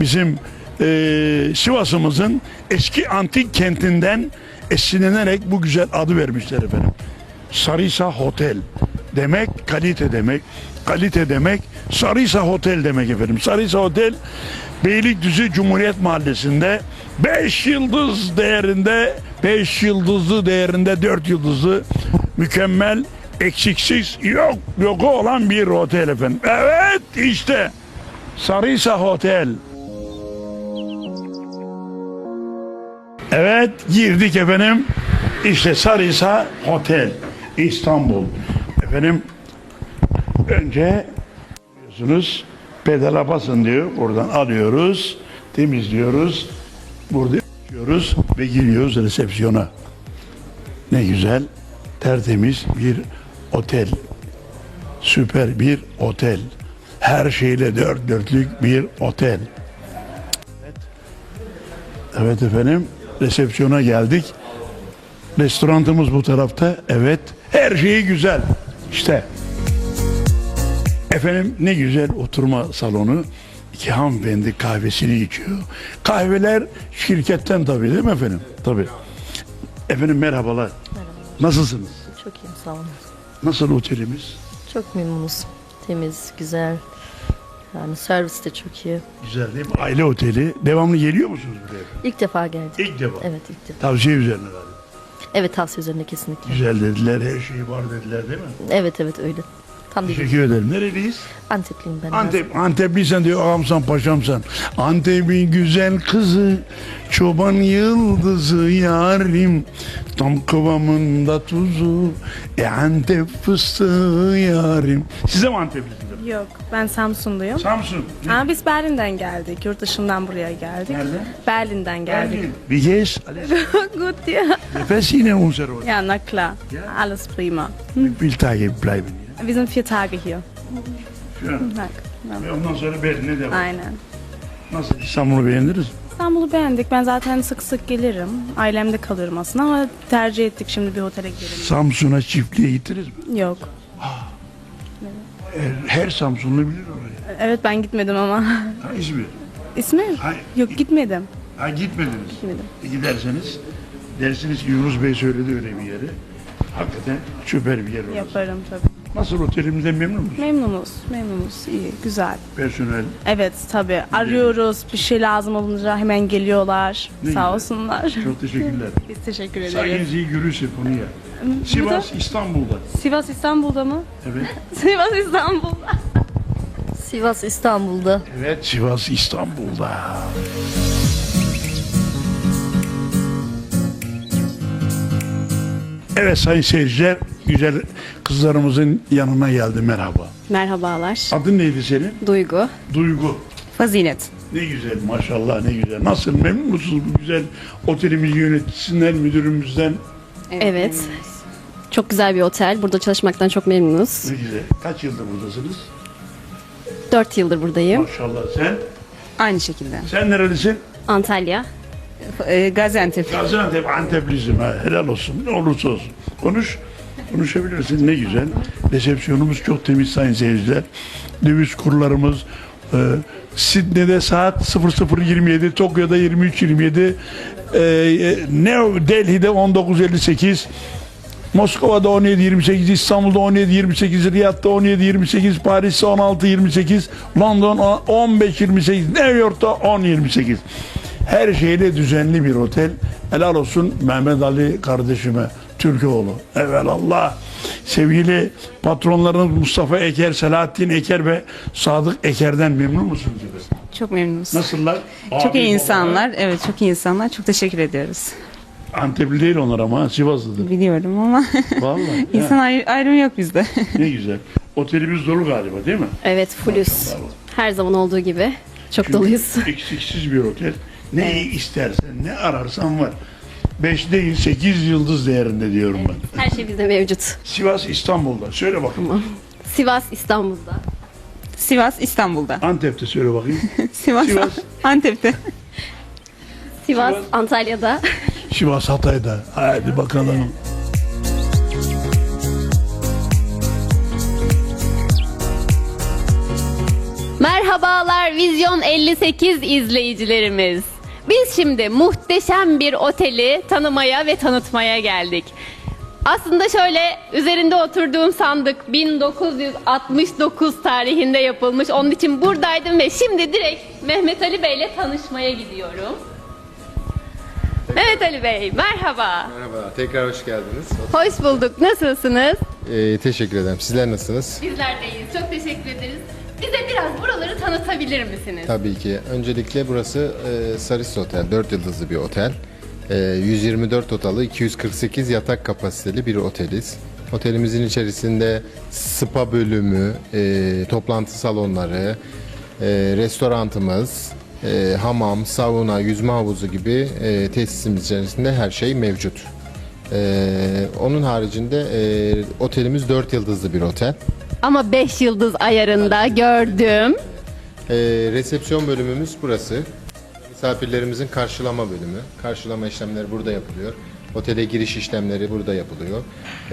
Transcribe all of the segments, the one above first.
bizim e, Sivas'ımızın eski antik kentinden esinlenerek bu güzel adı vermişler efendim. Sarıysa Hotel demek kalite demek. Kalite demek Sarıysa Hotel demek efendim. Sarıysa Hotel Beylikdüzü Cumhuriyet Mahallesi'nde 5 yıldız değerinde 5 yıldızlı değerinde 4 yıldızlı mükemmel eksiksiz yok yoku olan bir otel efendim. Evet işte Sarıysa Hotel. Evet girdik efendim. İşte Sarıysa Hotel İstanbul. Efendim önce biliyorsunuz pedala basın diyor. Oradan alıyoruz, temizliyoruz. Burada açıyoruz ve giriyoruz resepsiyona. Ne güzel, tertemiz bir otel. Süper bir otel. Her şeyle dört dörtlük bir otel. Evet. Evet efendim, resepsiyona geldik. Restorantımız bu tarafta. Evet, her şeyi güzel. İşte. Efendim ne güzel oturma salonu. İki hanımefendi kahvesini içiyor. Kahveler şirketten tabii değil mi efendim? Tabii. Efendim merhabalar. Nasılsınız? Çok iyiyim sağ olun. Nasıl otelimiz? Çok memnunuz. Temiz, güzel. Yani servis de çok iyi. Güzel değil mi? Aile oteli. Devamlı geliyor musunuz buraya? İlk defa geldik. İlk defa. Evet ilk defa. Tavsiye üzerine galiba. Evet tavsiye üzerine kesinlikle. Güzel dediler, her şeyi var dediler değil mi? Evet evet öyle. Değil. Teşekkür ederim. Nereliyiz? Antepliyim ben. Antep, Antepliysen diyor ağamsan paşamsan. Antep'in güzel kızı, çoban yıldızı yarim. Tam kıvamında tuzu, e Antep fıstığı yarim. Size mi Anteplisiniz? Yok, ben Samsunluyum. Samsun. Ama biz Berlin'den geldik. Yurt dışından buraya geldik. Nereden? Berlin'den geldik. Berlin. Wie geht's? Alles Gut, ja. Nefes yine unser. Ja, na klar. Alles prima. Wie viele Tage bleiben? Wir sind vier Tage hier. An. Bak, ondan sonra Berlin'e devam. Aynen. Nasıl? İstanbul'u beğendiniz mi? İstanbul'u beğendik. Ben zaten sık sık gelirim. Ailemde kalıyorum aslında ama tercih ettik şimdi bir otele gidelim. Samsun'a çiftliğe gittiniz mi? Yok. Her, her Samsunlu bilir orayı. Evet ben gitmedim ama. Ha, İzmir. İsmi? Hayır. Yok gitmedim. Ha gitmediniz. Gitmedim. E, giderseniz dersiniz ki Yunus Bey söyledi öyle bir yeri. Hakikaten süper bir yer orası. Yaparım tabii. Nasıl otelimizden memnun musunuz? Memnunuz. Memnunuz. İyi. Güzel. Personel. Evet tabii. Arıyoruz. Bir şey lazım olunca hemen geliyorlar. Ne Sağ güzel. olsunlar. Çok teşekkürler. Biz teşekkür ederiz. Sayenizde görürse konuya. Sivas, İstanbul'da. Sivas İstanbul'da mı? Evet. Sivas İstanbul'da. Sivas İstanbul'da. Evet, Sivas, İstanbul'da. Evet sayın seyirciler, güzel kızlarımızın yanına geldi merhaba. Merhabalar. Adın neydi senin? Duygu. Duygu. Fazilet. Ne güzel maşallah ne güzel. Nasıl memnun musunuz bu güzel otelimiz yöneticisinden, müdürümüzden? Evet. Çok güzel bir otel. Burada çalışmaktan çok memnunuz. Ne güzel. Kaç yıldır buradasınız? 4 yıldır buradayım. Maşallah. Sen? Aynı şekilde. Sen nerelisin? Antalya. Ee, Gaziantep. Gaziantep, Antepliyim. Ha. Helal olsun. Ne olursa olsun. Konuş. Konuşabilirsin. Ne güzel. Resepsiyonumuz çok temiz sayın seyirciler. Döviz kurlarımız e, Sidney'de saat 00.27, Tokyo'da 23.27, e, e, New Delhi'de 19.58, Moskova'da 17.28, İstanbul'da 17.28, Riyad'da 17.28, Paris'te 16.28, London 15.28, New York'ta 10.28. Her şeyle düzenli bir otel. Helal olsun Mehmet Ali kardeşime, Türkoğlu. Evelallah. Sevgili patronlarımız Mustafa Eker, Selahattin Eker ve Sadık Eker'den memnun musunuz? Çok memnunuz. Nasıllar? Çok Abi, iyi baba. insanlar. Evet çok iyi insanlar. Çok teşekkür ediyoruz. Antepli değil onlar ama Sivaslıdır. Biliyorum ama Vallahi. insan ya, ayrı- ayrımı yok bizde. ne güzel. Otelimiz dolu galiba değil mi? Evet fullüz. Her zaman olduğu gibi. Çok Çünkü doluyuz. Eksiksiz bir otel. Ne istersen, ne ararsan var. 5 değil 8 yıldız değerinde diyorum ben. Her şey bizde mevcut. Sivas İstanbul'da. Söyle bakayım. Sivas İstanbul'da. Sivas İstanbul'da. Antep'te söyle bakayım. Sivas, Sivas. Antep'te. Sivas, Sivas. Antalya'da. Sivas Hatay'da. Hadi bakalım. Merhabalar Vizyon 58 izleyicilerimiz. Biz şimdi muhteşem bir oteli tanımaya ve tanıtmaya geldik. Aslında şöyle üzerinde oturduğum sandık 1969 tarihinde yapılmış. Onun için buradaydım ve şimdi direkt Mehmet Ali Bey ile tanışmaya gidiyorum. Mehmet Ali Bey merhaba. Merhaba, tekrar hoş geldiniz. Hoş bulduk. Nasılsınız? Ee, teşekkür ederim. Sizler nasılsınız? Bizler de iyiyiz. Çok teşekkür ederiz. Bize biraz buraları tanıtabilir misiniz? Tabii ki. Öncelikle burası e, Saris Otel, 4 yıldızlı bir otel. E, 124 odalı, 248 yatak kapasiteli bir oteliz. Otelimizin içerisinde spa bölümü, e, toplantı salonları, e, restorantımız, e, hamam, sauna, yüzme havuzu gibi e, tesisimiz içerisinde her şey mevcut. E, onun haricinde e, otelimiz 4 yıldızlı bir otel. Ama 5 yıldız ayarında gördüm. Ee, resepsiyon bölümümüz burası. Misafirlerimizin karşılama bölümü. Karşılama işlemleri burada yapılıyor. Otele giriş işlemleri burada yapılıyor.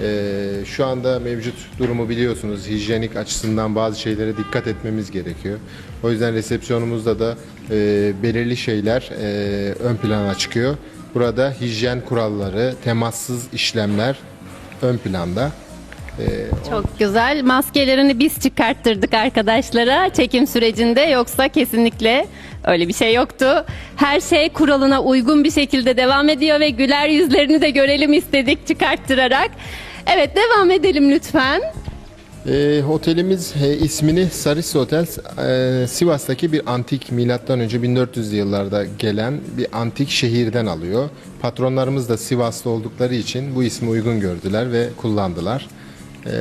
Ee, şu anda mevcut durumu biliyorsunuz. Hijyenik açısından bazı şeylere dikkat etmemiz gerekiyor. O yüzden resepsiyonumuzda da e, belirli şeyler e, ön plana çıkıyor. Burada hijyen kuralları, temassız işlemler ön planda. Çok güzel. Maskelerini biz çıkarttırdık arkadaşlara çekim sürecinde yoksa kesinlikle öyle bir şey yoktu. Her şey kuralına uygun bir şekilde devam ediyor ve güler yüzlerini de görelim istedik çıkarttırarak. Evet devam edelim lütfen. E, otelimiz e, ismini Saris Otel e, Sivas'taki bir antik milattan önce 1400'lü yıllarda gelen bir antik şehirden alıyor. Patronlarımız da Sivaslı oldukları için bu ismi uygun gördüler ve kullandılar. E,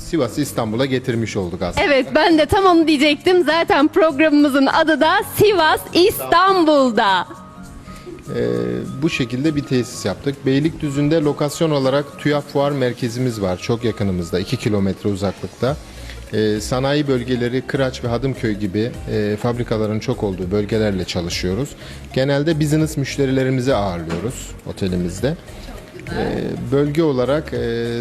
Sivas'ı İstanbul'a getirmiş olduk aslında. Evet ben de tam onu diyecektim. Zaten programımızın adı da Sivas İstanbul'da. Ee, bu şekilde bir tesis yaptık. Beylikdüzü'nde lokasyon olarak TÜYAP Fuar Merkezimiz var. Çok yakınımızda, 2 kilometre uzaklıkta. Ee, sanayi bölgeleri Kıraç ve Hadımköy gibi e, fabrikaların çok olduğu bölgelerle çalışıyoruz. Genelde business müşterilerimizi ağırlıyoruz otelimizde. Ee, bölge olarak e,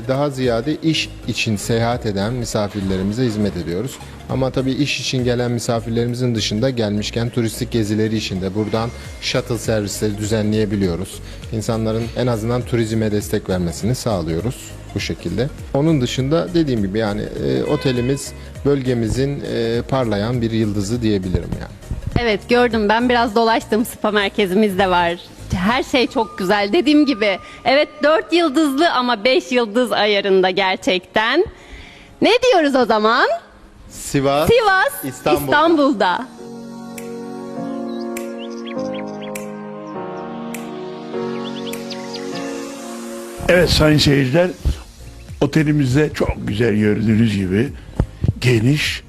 daha ziyade iş için seyahat eden misafirlerimize hizmet ediyoruz. Ama tabii iş için gelen misafirlerimizin dışında gelmişken turistik gezileri için de buradan shuttle servisleri düzenleyebiliyoruz. İnsanların en azından turizme destek vermesini sağlıyoruz bu şekilde. Onun dışında dediğim gibi yani e, otelimiz bölgemizin e, parlayan bir yıldızı diyebilirim yani. Evet gördüm ben biraz dolaştım spa merkezimiz de var. Her şey çok güzel dediğim gibi. Evet 4 yıldızlı ama 5 yıldız ayarında gerçekten. Ne diyoruz o zaman? Sivas, Sivas İstanbul'da. İstanbul'da. Evet sayın seyirciler, otelimizde çok güzel gördüğünüz gibi geniş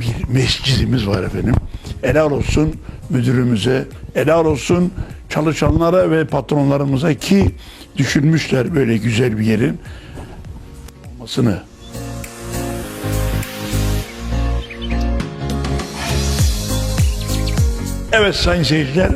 bir mescidimiz var efendim. Helal olsun müdürümüze, helal olsun çalışanlara ve patronlarımıza ki düşünmüşler böyle güzel bir yerin olmasını. Evet sayın seyirciler,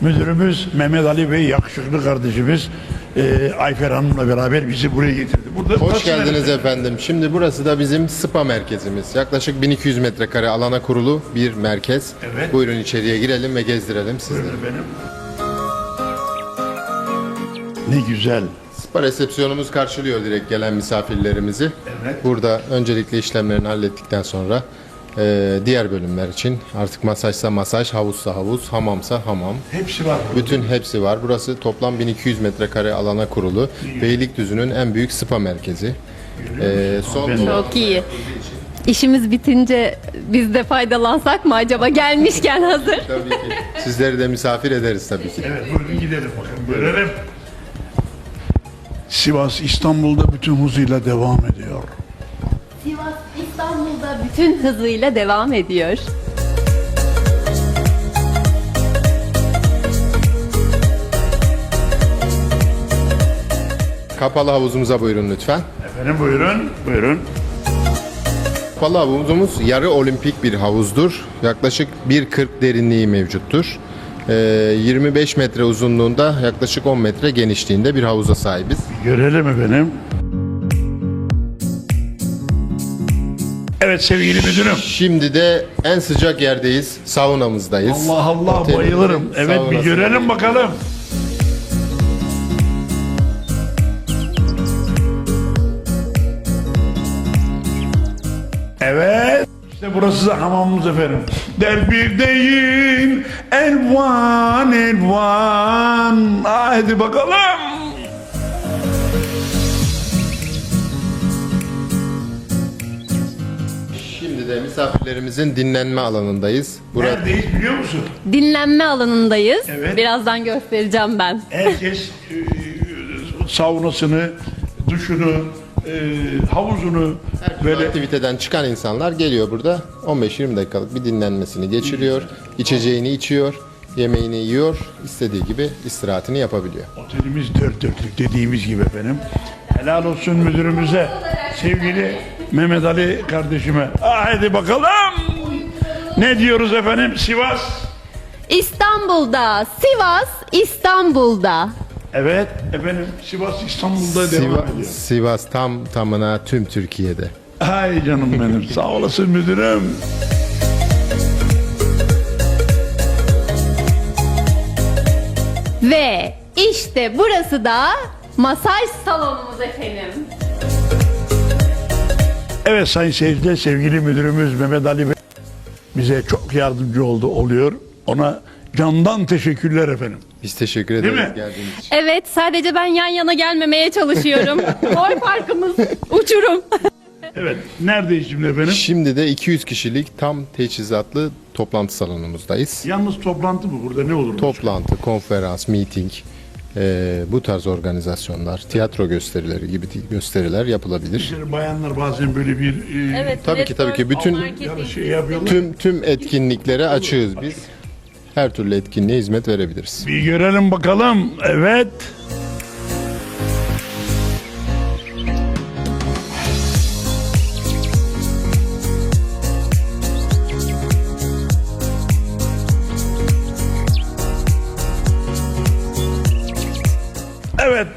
müdürümüz Mehmet Ali Bey yakışıklı kardeşimiz e, Ayfer Hanım'la beraber bizi buraya getirdi. Burada Hoş geldiniz neresi? efendim. Şimdi burası da bizim spa merkezimiz. Yaklaşık 1200 metrekare alana kurulu bir merkez. Evet. Buyurun içeriye girelim ve gezdirelim sizleri. Benim. Ne güzel. Spa resepsiyonumuz karşılıyor direkt gelen misafirlerimizi. Evet. Burada öncelikle işlemlerini hallettikten sonra e, diğer bölümler için artık masajsa masaj, havuzsa havuz, hamamsa hamam. Hepsi var. burada. Bütün hepsi var. Burası toplam 1200 metrekare alana kurulu. Beylikdüzü'nün en büyük spa merkezi. E, son Ben- Çok iyi. İşimiz bitince biz de faydalansak mı acaba gelmişken hazır? Tabii ki. Sizleri de misafir ederiz tabii ki. Evet buyurun gidelim bakalım. Görelim. Sivas İstanbul'da bütün hızıyla devam ediyor. Sivas İstanbul'da bütün hızıyla devam ediyor. Kapalı havuzumuza buyurun lütfen. Efendim buyurun. Buyurun. Kapalı havuzumuz yarı olimpik bir havuzdur. Yaklaşık 1.40 derinliği mevcuttur. Ee, 25 metre uzunluğunda yaklaşık 10 metre genişliğinde bir havuza sahibiz. Görelim efendim. Evet sevgili müdürüm. Şimdi de en sıcak yerdeyiz. Saunamızdayız. Allah Allah Otelimizin bayılırım. Evet bir görelim bakalım. Evet. İşte burası da hamamımız efendim. Der bir değil elvan elvan. Hadi bakalım. Şimdi de misafirlerimizin dinlenme alanındayız. Burada Neredeyiz biliyor musun? Dinlenme alanındayız. Evet. Birazdan göstereceğim ben. Herkes e, saunasını, duşunu, e, havuzunu böyle aktiviteden çıkan insanlar geliyor burada 15-20 dakikalık bir dinlenmesini geçiriyor. içeceğini içiyor, yemeğini yiyor, istediği gibi istirahatini yapabiliyor. Otelimiz dört dörtlük dediğimiz gibi efendim. Helal olsun müdürümüze, sevgili Mehmet Ali kardeşime. Haydi bakalım. Ne diyoruz efendim Sivas? İstanbul'da, Sivas, İstanbul'da. Evet efendim Sivas İstanbul'da devam Sivas, ediyor. Sivas tam tamına tüm Türkiye'de. Ay canım benim sağ olasın müdürüm. Ve işte burası da masaj salonumuz efendim. Evet sayın seyirciler sevgili müdürümüz Mehmet Ali Bey bize çok yardımcı oldu oluyor. Ona candan teşekkürler efendim. Biz teşekkür ederiz mi? geldiğiniz için. Evet, sadece ben yan yana gelmemeye çalışıyorum. Boy farkımız uçurum. Evet neredeyiz şimdi efendim? Şimdi de 200 kişilik tam teçhizatlı toplantı salonumuzdayız. Yalnız toplantı mı burada ne olur? Toplantı, konferans, meeting, eee, bu tarz organizasyonlar, tiyatro gösterileri gibi gösteriler yapılabilir. İşte bayanlar bazen böyle bir e, Evet, Tabii ki, tabii ki. Bütün- yani şey yapıyorlar. Tüm tüm etkinliklere açığız biz. Her türlü etkinliğe hizmet verebiliriz. Bir görelim bakalım. Evet.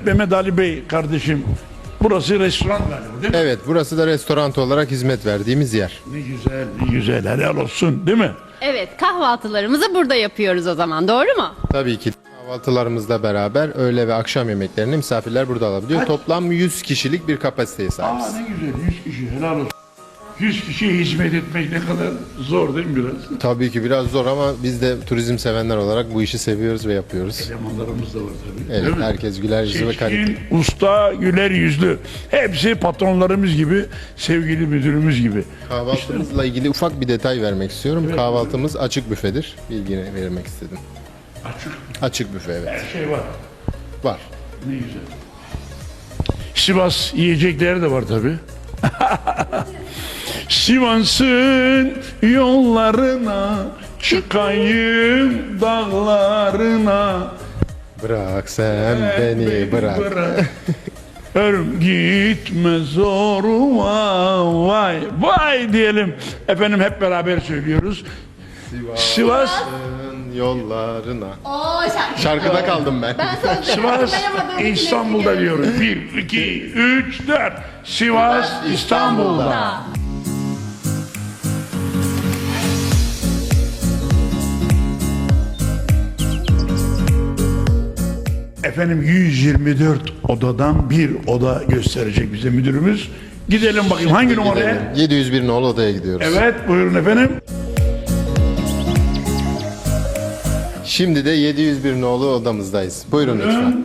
Mehmet Ali Bey kardeşim. Burası restoran galiba değil mi? Evet, burası da restoran olarak hizmet verdiğimiz yer. Ne güzel, ne güzel. Helal olsun değil mi? Evet, kahvaltılarımızı burada yapıyoruz o zaman, doğru mu? Tabii ki kahvaltılarımızla beraber öğle ve akşam yemeklerini misafirler burada alabiliyor. Toplam 100 kişilik bir kapasiteye Aa sahibiz. ne güzel 100 kişi helal olsun. 100 kişiye hizmet etmek ne kadar zor değil mi biraz? Tabii ki biraz zor ama biz de turizm sevenler olarak bu işi seviyoruz ve yapıyoruz. Elemanlarımız da var tabii. Evet, değil mi? herkes güler yüzlü ve kaliteli. Seçkin, usta, güler yüzlü. Hepsi patronlarımız gibi, sevgili müdürümüz gibi. Kahvaltımızla ilgili ufak bir detay vermek istiyorum. Kahvaltımız açık büfedir. Bilgini vermek istedim. Açık Açık büfe evet. her şey var. Var. Ne güzel. Sivas yiyecekleri de var tabii. Sivas'ın yollarına çıkayım dağlarına. Bırak sen beni bırak. Ölüm gitme zoruma vay vay diyelim. Efendim hep beraber söylüyoruz. Sivas, Yollarına. Oo, şarkı. Şarkıda kaldım ben. Sivas İstanbul'da diyoruz. Bir, iki, üç, dört. Sivas İstanbul'da. Efendim 124 odadan bir oda gösterecek bize müdürümüz. Gidelim bakayım hangi numaraya? Gidelim. 701 nolu odaya gidiyoruz. Evet buyurun efendim. Şimdi de 701 nolu odamızdayız. Buyurun lütfen.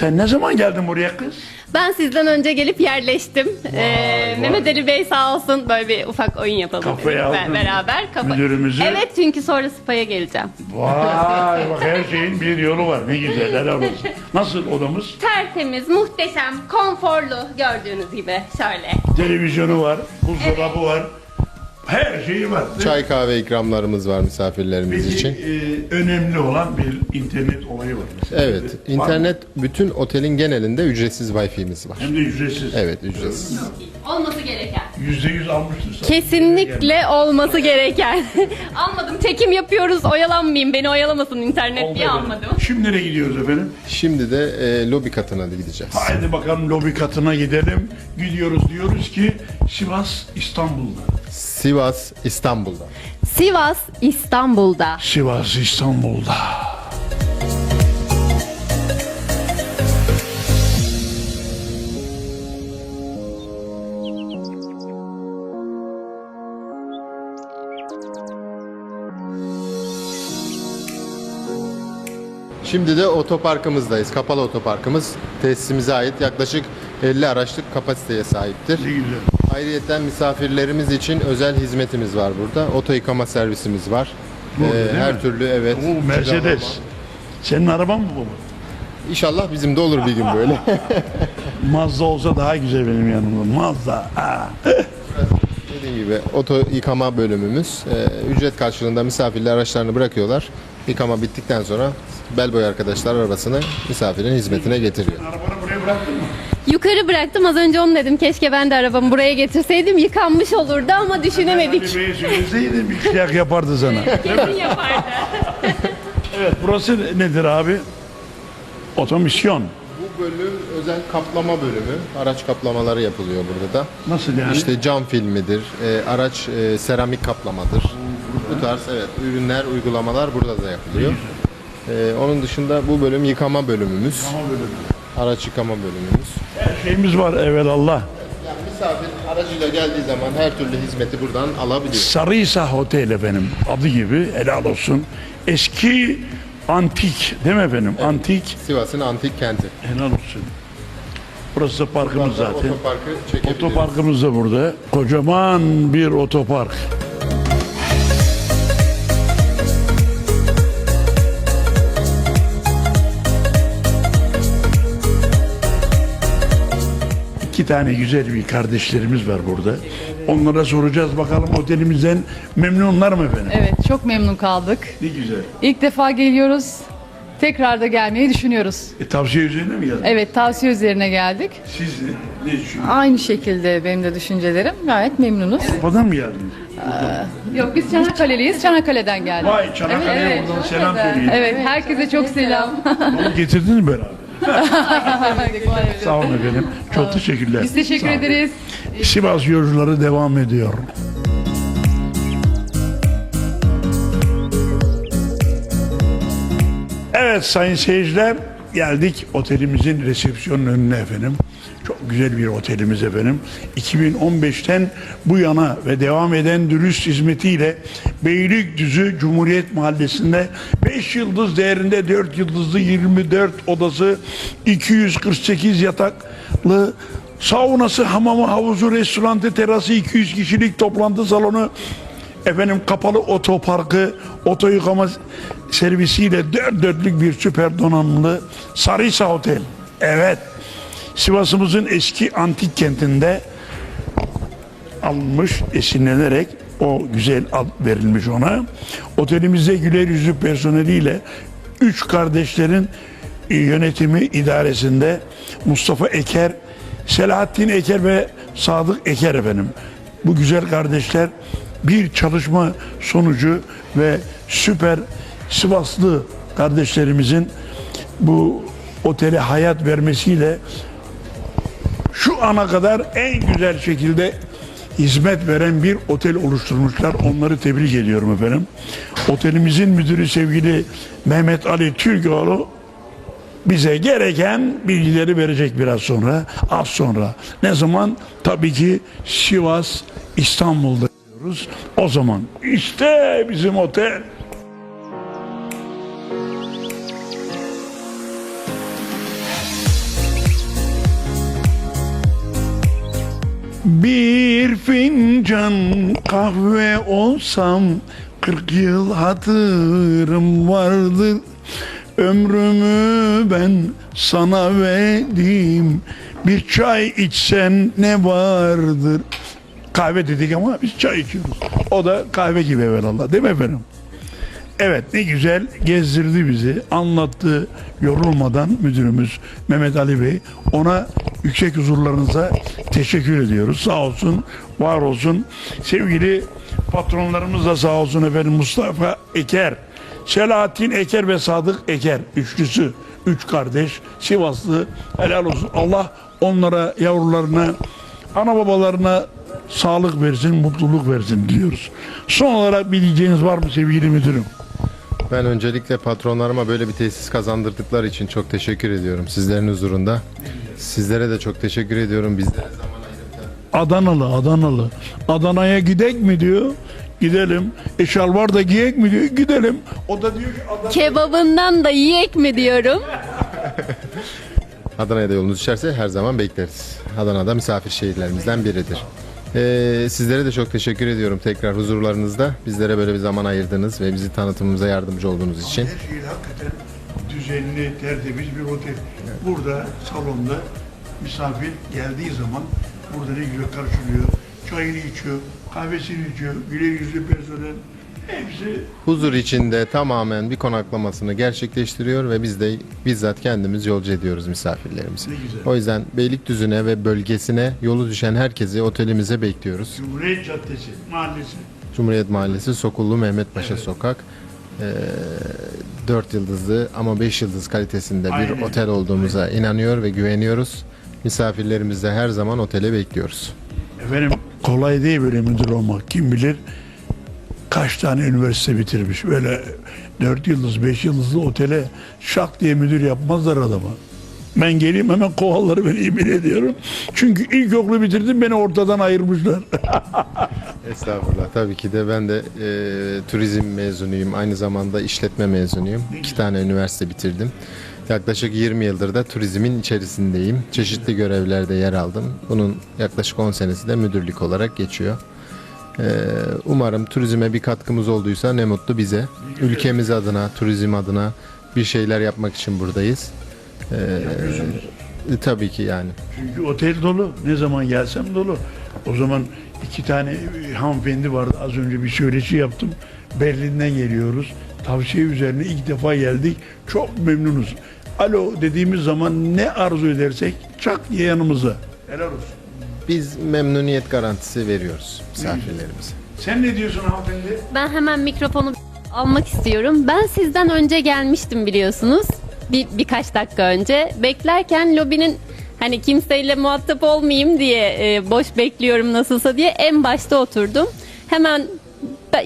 Sen ne zaman geldin buraya kız? Ben sizden önce gelip yerleştim. Ee, Mehmet Ali Bey sağ olsun böyle bir ufak oyun yapalım. Dedik. aldın. Beraber kafa. Müdürümüzü. Evet çünkü sonra spa'ya geleceğim. Vay bak her şeyin bir yolu var. Ne güzel helal olsun. Nasıl odamız? Tertemiz, muhteşem, konforlu gördüğünüz gibi şöyle. Televizyonu var, buzdolabı var. Her şeyi var. Çay kahve ikramlarımız var misafirlerimiz Peki, için. e, önemli olan bir internet olayı var. mesela. Evet, Var mı? internet bütün otelin genelinde ücretsiz Wi-Fi'miz var. Hem de ücretsiz. Evet, ücretsiz. Olması gereken. Yüzde yüz almıştır. sana. Kesinlikle olması gereken. almadım. Çekim yapıyoruz. Oyalanmayayım. Beni oyalamasın internet Oldu diye efendim. almadım. Şimdi nereye gidiyoruz efendim? Şimdi de e, lobi katına da gideceğiz. Haydi bakalım lobi katına gidelim. Gidiyoruz diyoruz ki Sivas İstanbul'da. Sivas, İstanbul'da. Sivas, İstanbul'da. Sivas İstanbul'da. Şimdi de otoparkımızdayız. Kapalı otoparkımız tesisimize ait yaklaşık 50 araçlık kapasiteye sahiptir. Güzel. Ayrıyeten misafirlerimiz için özel hizmetimiz var burada. Oto yıkama servisimiz var. Burada Ee, değil mi? her türlü evet. Oo, Mercedes. Senin araban mı bu? İnşallah bizim de olur bir gün böyle. Mazda olsa daha güzel benim yanımda. Mazda. Ha. Dediğim gibi oto yıkama bölümümüz. Ee, ücret karşılığında misafirler araçlarını bırakıyorlar. Yıkama bittikten sonra bellboy arkadaşlar arabasını misafirin hizmetine getiriyor. Arabanı buraya bıraktın mı? Yukarı bıraktım. Az önce onu dedim. Keşke ben de arabamı buraya getirseydim. Yıkanmış olurdu ama düşünemedik. Bey'e söyleseydin bir kıyak yapardı sana. Kesin yapardı. Evet burası nedir abi? Otomisyon. Bölüm özel kaplama bölümü. Araç kaplamaları yapılıyor burada da. Nasıl yani? İşte cam filmidir, e, araç e, seramik kaplamadır. Bu tarz evet ürünler, uygulamalar burada da yapılıyor. E, onun dışında bu bölüm yıkama bölümümüz. Araç yıkama bölümümüz. Her şeyimiz var evelallah. Yani misafir aracıyla geldiği zaman her türlü hizmeti buradan alabiliyor. Sarıysa Hotel efendim. Adı gibi helal olsun. Eski antik değil mi efendim? Antik Sivas'ın antik kenti. helal olsun. Burası da parkımız Burada zaten. Otoparkı. Otoparkımız da burada. Kocaman bir otopark. Tane güzel bir kardeşlerimiz var burada. Onlara soracağız bakalım otelimizden memnunlar mı efendim? Evet, çok memnun kaldık. Ne güzel. İlk defa geliyoruz. Tekrar da gelmeyi düşünüyoruz. E, tavsiye üzerine mi geldin? Evet, tavsiye üzerine geldik. Siz ne, ne düşünüyorsunuz? Aynı şekilde benim de düşüncelerim. Gayet memnunuz. Kafadan mı geldiniz? Yok, biz Çanakkale'liyiz. Çanakkale'den geldik. Vay Çanakkale'ye Evet, buradan çok selam söyleyin. Evet, herkese çok selam. Onu getirdiniz mi beraber? Sağ olun efendim. Çok teşekkürler. Biz teşekkür ederiz. Sivas yolcuları devam ediyor. Evet sayın seyirciler geldik otelimizin resepsiyonun önüne efendim. Çok güzel bir otelimiz efendim. 2015'ten bu yana ve devam eden dürüst hizmetiyle Beylikdüzü Cumhuriyet Mahallesi'nde 5 yıldız değerinde 4 yıldızlı 24 odası 248 yataklı saunası, hamamı, havuzu, restoranı, terası, 200 kişilik toplantı salonu, efendim kapalı otoparkı, oto yıkama servisiyle dört dörtlük bir süper donanımlı Sarıysa Otel. Evet, Sivas'ımızın eski antik kentinde alınmış, esinlenerek o güzel ad verilmiş ona. Otelimizde güler yüzlü personeliyle üç kardeşlerin yönetimi idaresinde Mustafa Eker, Selahattin Eker ve Sadık Eker efendim. Bu güzel kardeşler bir çalışma sonucu ve süper Sivaslı kardeşlerimizin bu otele hayat vermesiyle şu ana kadar en güzel şekilde hizmet veren bir otel oluşturmuşlar. Onları tebrik ediyorum efendim. Otelimizin müdürü sevgili Mehmet Ali Türkoğlu bize gereken bilgileri verecek biraz sonra, az sonra. Ne zaman? Tabii ki Sivas, İstanbul'da diyoruz. O zaman işte bizim otel. Bir fincan kahve olsam Kırk yıl hatırım vardı Ömrümü ben sana verdim Bir çay içsen ne vardır Kahve dedik ama biz çay içiyoruz. O da kahve gibi evvelallah değil mi efendim? Evet ne güzel gezdirdi bizi, anlattı yorulmadan müdürümüz Mehmet Ali Bey. Ona yüksek huzurlarınıza teşekkür ediyoruz. Sağ olsun, var olsun. Sevgili patronlarımız da sağ olsun efendim Mustafa Eker, Selahattin Eker ve Sadık Eker üçlüsü. Üç kardeş Sivaslı helal olsun. Allah onlara yavrularına ana babalarına sağlık versin, mutluluk versin diliyoruz. Son olarak bir diyeceğiniz var mı sevgili müdürüm? Ben öncelikle patronlarıma böyle bir tesis kazandırdıkları için çok teşekkür ediyorum sizlerin huzurunda. Sizlere de çok teşekkür ediyorum. Bizlere zaman Adanalı, Adanalı. Adana'ya gidek mi diyor. Gidelim. E şalvar da giyek mi diyor. Gidelim. O da diyor ki Adana. Kebabından da yiyek mi diyorum. Adana'ya da yolunuz düşerse her zaman bekleriz. Adana'da misafir şehirlerimizden biridir. Ee, sizlere de çok teşekkür ediyorum tekrar huzurlarınızda. Bizlere böyle bir zaman ayırdınız ve bizi tanıtımımıza yardımcı olduğunuz için. Her şey hakikaten düzenli, tertemiz bir otel. Burada salonda misafir geldiği zaman burada ne güzel karşılıyor. Çayını içiyor, kahvesini içiyor, güler yüzlü personel. Hepsi Huzur içinde tamamen bir konaklamasını gerçekleştiriyor ve biz de bizzat kendimiz yolcu ediyoruz misafirlerimizi. Ne güzel. O yüzden Beylikdüzü'ne ve bölgesine yolu düşen herkesi otelimize bekliyoruz. Cumhuriyet Caddesi, mahallesi. Cumhuriyet Mahallesi Sokullu Mehmet Paşa Sokak. Ee, 4 yıldızlı ama 5 yıldız kalitesinde bir Aynen. otel olduğumuza inanıyor ve güveniyoruz. Misafirlerimizi de her zaman otele bekliyoruz. Efendim kolay değil böyle müdür olmak. Kim bilir kaç tane üniversite bitirmiş. Böyle dört yıldız, beş yıldızlı otele şak diye müdür yapmazlar adama. Ben geleyim hemen kovalları ben yemin ediyorum. Çünkü ilkokulu bitirdim beni ortadan ayırmışlar. Estağfurullah. Tabii ki de ben de e, turizm mezunuyum. Aynı zamanda işletme mezunuyum. İki tane üniversite bitirdim. Yaklaşık 20 yıldır da turizmin içerisindeyim. Çeşitli görevlerde yer aldım. Bunun yaklaşık 10 senesi de müdürlük olarak geçiyor. E, umarım turizme bir katkımız olduysa ne mutlu bize. Ülkemiz adına, turizm adına bir şeyler yapmak için buradayız. E, tabii ki yani. Çünkü otel dolu. Ne zaman gelsem dolu. O zaman iki tane hanımefendi vardı. Az önce bir söyleşi yaptım. Berlin'den geliyoruz. Tavsiye üzerine ilk defa geldik. Çok memnunuz. Alo dediğimiz zaman ne arzu edersek çak diye yanımıza. Helal olsun. Biz memnuniyet garantisi veriyoruz misafirlerimize. Sen ne diyorsun hanımefendi? Ben hemen mikrofonu almak istiyorum. Ben sizden önce gelmiştim biliyorsunuz. Bir, birkaç dakika önce. Beklerken lobinin hani kimseyle muhatap olmayayım diye e, boş bekliyorum nasılsa diye en başta oturdum. Hemen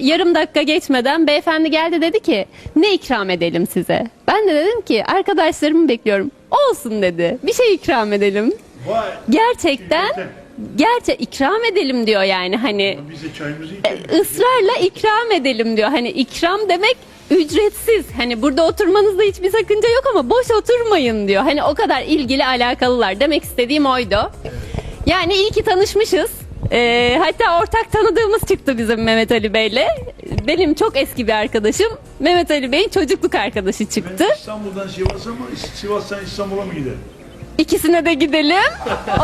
yarım dakika geçmeden beyefendi geldi dedi ki ne ikram edelim size? Ben de dedim ki arkadaşlarımı bekliyorum. Olsun dedi. Bir şey ikram edelim. Vay. Gerçekten gerçek ikram edelim diyor yani hani Biz de çayımızı içelim. ısrarla ikram edelim diyor. Hani ikram demek ücretsiz. Hani burada oturmanızda hiçbir sakınca yok ama boş oturmayın diyor. Hani o kadar ilgili alakalılar. Demek istediğim oydu. Yani iyi ki tanışmışız. Ee, hatta ortak tanıdığımız çıktı bizim Mehmet Ali Bey'le. Benim çok eski bir arkadaşım. Mehmet Ali Bey'in çocukluk arkadaşı çıktı. Ben İstanbul'dan Sivas'a mı, Sivas'tan İstanbul'a mı giderim? İkisine de gidelim.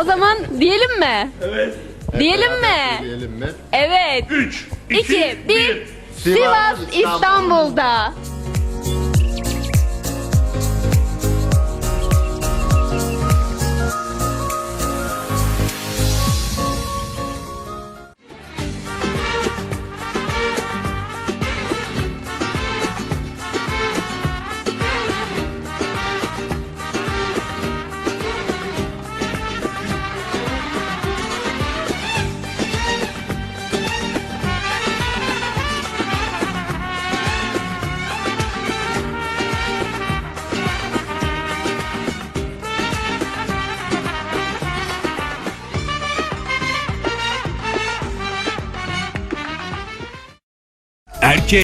O zaman diyelim mi? Evet. Diyelim mi? Diyelim mi? Evet. 3, 2, 1. Sivas İstanbul'da.